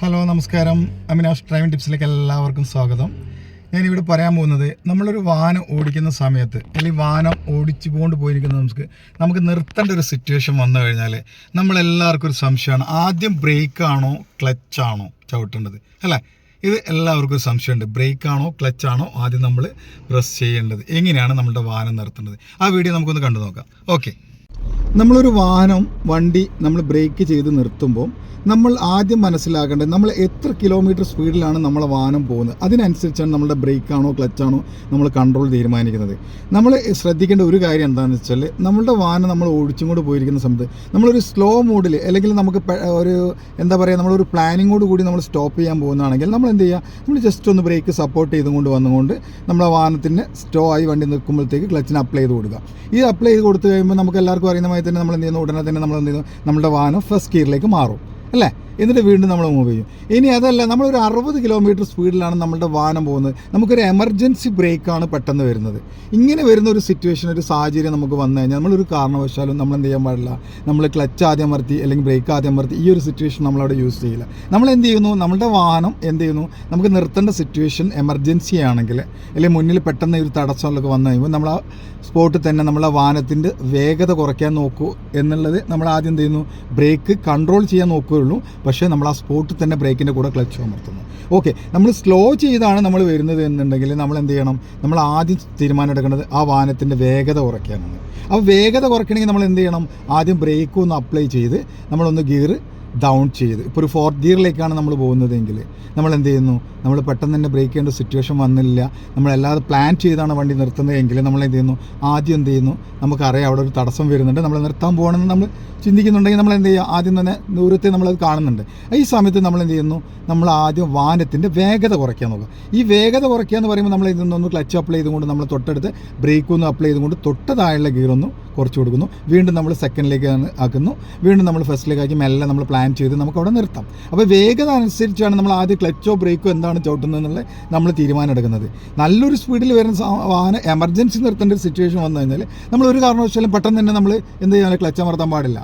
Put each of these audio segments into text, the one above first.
Hello നമസ്കാരം. അമിനാഷ് driving ടിപ്സിലേക്ക് എല്ലാവർക്കും സ്വാഗതം. ഞാനിവിടെ പറയാൻ പോകുന്നത് നമ്മളൊരു വാഹനം ഓടിക്കുന്ന സമയത്ത് അല്ലെങ്കിൽ വാഹനം ഓടിച്ചു കൊണ്ട് പോയിരിക്കുന്ന നമുക്ക് നമുക്ക് നിർത്തേണ്ട ഒരു സിറ്റുവേഷൻ വന്നു കഴിഞ്ഞാൽ നമ്മളെല്ലാവർക്കും ഒരു സംശയമാണ്. ആദ്യം ബ്രേക്കാണോ ക്ലച്ചാണോ ചവിട്ടേണ്ടത്? അല്ലേ? ഇത് എല്ലാവർക്കും സംശയമുണ്ട്. ബ്രേക്കാണോ ക്ലച്ചാണോ ആദ്യം നമ്മൾ പ്രസ് ചെയ്യേണ്ടത്? എങ്ങനെയാണ് നമ്മുടെ വാഹനം നിർത്തേണ്ടത്? ആ വീഡിയോ നമുക്കൊന്ന് കണ്ടു നോക്കാം ഓക്കെ നമ്മളൊരു വാഹനം വണ്ടി നമ്മൾ ബ്രേക്ക് ചെയ്ത് നിർത്തുമ്പോൾ നമ്മൾ ആദ്യം മനസ്സിലാക്കേണ്ടത് നമ്മൾ എത്ര കിലോമീറ്റർ സ്പീഡിലാണ് നമ്മൾ വാഹനം പോകുന്നത്. അതിനനുസരിച്ചാണ് നമ്മുടെ ബ്രേക്കാണ്ോ ക്ലച്ച് ആണോ നമ്മൾ കൺട്രോൾ തീരുമാനിക്കുന്നത്. നമ്മൾ ശ്രദ്ധിക്കേണ്ട ഒരു കാര്യം എന്താണെന്ന് വെച്ചാൽ നമ്മളുടെ വാഹനം നമ്മൾ ഓടിച്ചും കൂടെ പോയിരിക്കുന്ന സമയത്ത് നമ്മളൊരു സ്ലോ മോഡിൽ അല്ലെങ്കിൽ നമുക്ക് ഒരു എന്താ പറയുക നമ്മളൊരു പ്ലാനിങ്ങോട് കൂടി നമ്മൾ സ്റ്റോപ്പ് ചെയ്യാൻ പോകുന്നതാണെങ്കിൽ നമ്മൾ എന്ത് ചെയ്യുക? നമ്മൾ ജസ്റ്റ് ഒന്ന് ബ്രേക്ക് സപ്പോർട്ട് ചെയ്തുകൊണ്ട് വന്നുകൊണ്ട് നമ്മളെ വാഹനത്തിന് സ്റ്റോ ആയി വണ്ടി നിൽക്കുമ്പോഴത്തേക്ക് ക്ലച്ചിന് അപ്ലൈ ചെയ്ത് കൊടുക്കുക. ഈ അപ്ലൈ ചെയ്ത് കൊടുത്തു കഴിയുമ്പോൾ നമുക്ക് എല്ലാവർക്കും അറിയുന്ന മാതിരി തന്നെ നമ്മൾ എന്ത് ചെയ്യുന്നു? ഉടനെ തന്നെ നമ്മൾ എന്ത് ചെയ്യുന്നു? നമ്മുടെ വാഹനം ഫസ്റ്റ് ഗിയറിലേക്ക് മാറും. അല്ലേ എന്നിട്ട് വീണ്ടും നമ്മൾ മൂവ് ചെയ്യും. ഇനി അതല്ല നമ്മളൊരു അറുപത് കിലോമീറ്റർ സ്പീഡിലാണ് നമ്മളുടെ വാഹനം പോകുന്നത്. നമുക്കൊരു എമർജൻസി ബ്രേക്കാണ് പെട്ടെന്ന് വരുന്നത്. ഇങ്ങനെ വരുന്ന ഒരു സിറ്റുവേഷൻ ഒരു സാഹചര്യം നമുക്ക് വന്നു കഴിഞ്ഞാൽ നമ്മളൊരു കാരണവശാലും നമ്മൾ എന്ത് ചെയ്യാൻ പാടില്ല. നമ്മൾ ക്ലച്ച് ആദ്യം അമർത്തി അല്ലെങ്കിൽ ബ്രേക്ക് ആദ്യം അമർത്തി ഈ ഒരു സിറ്റുവേഷൻ നമ്മളവിടെ യൂസ് ചെയ്യില്ല. നമ്മൾ എന്ത് ചെയ്യുന്നു? നമ്മളുടെ വാഹനം എന്ത് ചെയ്യുന്നു? നമുക്ക് നിർത്തേണ്ട സിറ്റുവേഷൻ എമർജൻസി ആണെങ്കിൽ അല്ലെങ്കിൽ മുന്നിൽ പെട്ടെന്ന് ഒരു തടസ്സമൊക്കെ വന്നു കഴിയുമ്പോൾ നമ്മൾ ആ സ്പോട്ടിൽ തന്നെ നമ്മളെ വാഹനത്തിന്റെ വേഗത കുറയ്ക്കാൻ നോക്കൂ എന്നുള്ളത് നമ്മൾ ആദ്യം എന്ത് ചെയ്യുന്നു? ബ്രേക്ക് കൺട്രോൾ ചെയ്യാൻ നോക്കുകയുള്ളൂ. പക്ഷേ നമ്മൾ ആ സ്പോട്ടിൽ തന്നെ ബ്രേക്കിന്റെ കൂടെ ക്ലച്ച് അമർത്തുന്നു. ഓക്കെ നമ്മൾ സ്ലോ ചെയ്താണ് നമ്മൾ വരുന്നത് എന്നുണ്ടെങ്കിൽ നമ്മൾ എന്ത് ചെയ്യണം? നമ്മൾ ആദ്യം തീരുമാനം എടുക്കേണ്ടത് ആ വാഹനത്തിന്റെ വേഗത കുറയ്ക്കാനാണ്. അപ്പോൾ വേഗത കുറയ്ക്കണമെങ്കിൽ നമ്മൾ എന്ത് ചെയ്യണം? ആദ്യം ബ്രേക്ക് ഒന്ന് അപ്ലൈ ചെയ്ത് നമ്മളൊന്ന് ഗിയർ ഡൗൺ ചെയ്ത്. ഇപ്പോൾ ഒരു ഫോർത്ത് ഗിയറിലേക്കാണ് നമ്മൾ പോകുന്നതെങ്കിൽ നമ്മൾ എന്ത് ചെയ്യുന്നു? നമ്മൾ പെട്ടെന്ന് തന്നെ ബ്രേക്ക് ചെയ്യേണ്ട സിറ്റുവേഷൻ വന്നില്ല. നമ്മളല്ലാതെ പ്ലാൻ ചെയ്താണ് വണ്ടി നിർത്തുന്നതെങ്കിൽ നമ്മൾ എന്ത് ചെയ്യുന്നു? ആദ്യം എന്ത് ചെയ്യുന്നു? നമുക്കറിയാം അവിടെ ഒരു തടസ്സം വരുന്നുണ്ട്. നമ്മൾ നിർത്താൻ പോകണമെന്ന് നമ്മൾ ചിന്തിക്കുന്നുണ്ടെങ്കിൽ നമ്മൾ എന്ത് ചെയ്യുക? ആദ്യം തന്നെ ദൂരത്തെ നമ്മളത് കാണുന്നുണ്ട്. ഈ സമയത്ത് നമ്മൾ എന്ത് ചെയ്യുന്നു? നമ്മൾ ആദ്യം വാഹനത്തിന്റെ വേഗത കുറയ്ക്കാൻ നോക്കുക. ഈ വേഗത കുറയ്ക്കുക എന്ന് പറയുമ്പോൾ നമ്മൾ ഇതിനൊന്ന് ക്ലച്ച് അപ്ലൈ ചെയ്തുകൊണ്ട് നമ്മൾ തൊട്ടടുത്ത് ബ്രേക്ക് ഒന്ന് അപ്ലൈ ചെയ്തുകൊണ്ട് തൊട്ട് താഴെയുള്ള ഗിയർ ഒന്ന് കുറച്ച് കൊടുക്കുന്നു. വീണ്ടും നമ്മൾ സെക്കൻഡിലേക്ക് ആക്കുന്നു. വീണ്ടും നമ്മൾ ഫസ്റ്റിലേക്ക് ആക്കി മെല്ലെ നമ്മൾ പ്ലാൻ ചെയ്ത് നമുക്ക് അവിടെ നിർത്താം. അപ്പോൾ വേഗത അനുസരിച്ചാണ് നമ്മൾ ആദ്യം ക്ലച്ചോ ബ്രേക്കോ എന്താണ് ചവിട്ടുന്നത് എന്നുള്ളത് നമ്മൾ തീരുമാനം എടുക്കുന്നത്. നല്ലൊരു സ്പീഡിൽ വരുന്ന വാഹനം എമർജൻസി നിർത്തേണ്ട ഒരു സിറ്റുവേഷൻ വന്നു കഴിഞ്ഞാൽ നമ്മൾ ഒരു കാരണവശാലും പെട്ടെന്ന് തന്നെ നമ്മൾ എന്ത് ചെയ്യാൻ ക്ലച്ച് അമർത്താൻ പാടില്ല.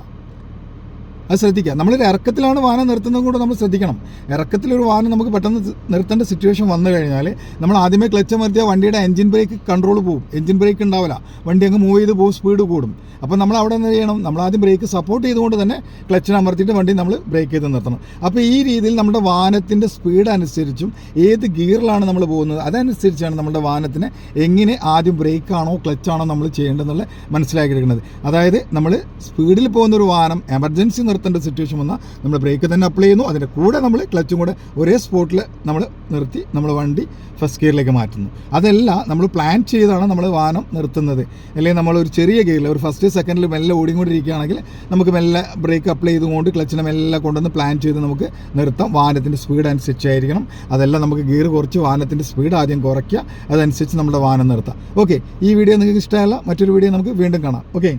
അത് ശ്രദ്ധിക്കുക. നമ്മളൊരു ഇറക്കത്തിലാണ് വാഹനം നിർത്തുന്നത് കൂടെ നമ്മൾ ശ്രദ്ധിക്കണം. ഇറക്കത്തിലൊരു വാഹനം നമുക്ക് പെട്ടെന്ന് നിർത്തേണ്ട സിറ്റുവേഷൻ വന്നു കഴിഞ്ഞാൽ നമ്മൾ ആദ്യമേ ക്ലച്ച് അമർത്തിയാൽ വണ്ടിയുടെ എഞ്ചിൻ ബ്രേക്ക് കൺട്രോൾ പോകും എഞ്ചിൻ ബ്രേക്ക് ഉണ്ടാവില്ല. വണ്ടി അങ്ങ് മൂവ് ചെയ്ത് പോകും സ്പീഡ് കൂടും. അപ്പോൾ നമ്മൾ അവിടെ എന്ത് ചെയ്യണം? നമ്മൾ ആദ്യം ബ്രേക്ക് സപ്പോർട്ട് ചെയ്തുകൊണ്ട് തന്നെ ക്ലച്ചിന് അമർത്തിയിട്ട് വണ്ടി നമ്മൾ ബ്രേക്ക് ചെയ്ത് നിർത്തണം. അപ്പോൾ ഈ രീതിയിൽ നമ്മുടെ വാഹനത്തിന്റെ സ്പീഡ് അനുസരിച്ചും ഏത് ഗിയറിലാണ് നമ്മൾ പോകുന്നത് അതനുസരിച്ചാണ് നമ്മുടെ വാഹനത്തിന് എങ്ങനെ ആദ്യം ബ്രേക്കാണോ ക്ലച്ചാണോ നമ്മൾ ചെയ്യേണ്ടതെന്നുള്ള മനസ്സിലാക്കിയിരിക്കുന്നത് അതായത് നമ്മൾ സ്പീഡിൽ പോകുന്ന ഒരു വാഹനം എമർജൻസി നിർത്തേണ്ട സിറ്റുവേഷൻ വന്നാൽ നമ്മൾ ബ്രേക്ക് തന്നെ അപ്ലൈ ചെയ്യുന്നു. അതിന്റെ കൂടെ നമ്മൾ ക്ലച്ചും കൂടെ ഒരേ സ്പോട്ടിൽ നമ്മൾ നിർത്തി നമ്മൾ വണ്ടി ഫസ്റ്റ് ഗിയറിലേക്ക് മാറ്റുന്നു. അതെല്ലാം നമ്മൾ പ്ലാൻ ചെയ്താണ് നമ്മൾ വാഹനം നിർത്തുന്നത്. അല്ലെങ്കിൽ നമ്മൾ ഒരു ചെറിയ ഗിയറിൽ ഒരു ഫസ്റ്റ് സെക്കൻഡിൽ മെല്ലെ ഓടിക്കൊണ്ടിരിക്കുകയാണെങ്കിൽ നമുക്ക് മെല്ലെ ബ്രേക്ക് അപ്ലൈ ചെയ്തുകൊണ്ട് ക്ലച്ചിനെ മെല്ലെ കൊണ്ടുവന്ന് പ്ലാൻ ചെയ്ത് നമുക്ക് നിർത്താം. വാഹനത്തിന്റെ സ്പീഡ് അനുസരിച്ചായിരിക്കണം അതെല്ലാം നമുക്ക് ഗിയർ കുറച്ച് വാഹനത്തിന്റെ സ്പീഡ് ആദ്യം കുറയ്ക്കുക. അതനുസരിച്ച് നമ്മുടെ വാഹനം നിർത്താം. ഓക്കെ ഈ വീഡിയോ നിങ്ങൾക്ക് ഇഷ്ടമല്ല മറ്റൊരു വീഡിയോ നമുക്ക് വീണ്ടും കാണാം. ഓക്കെ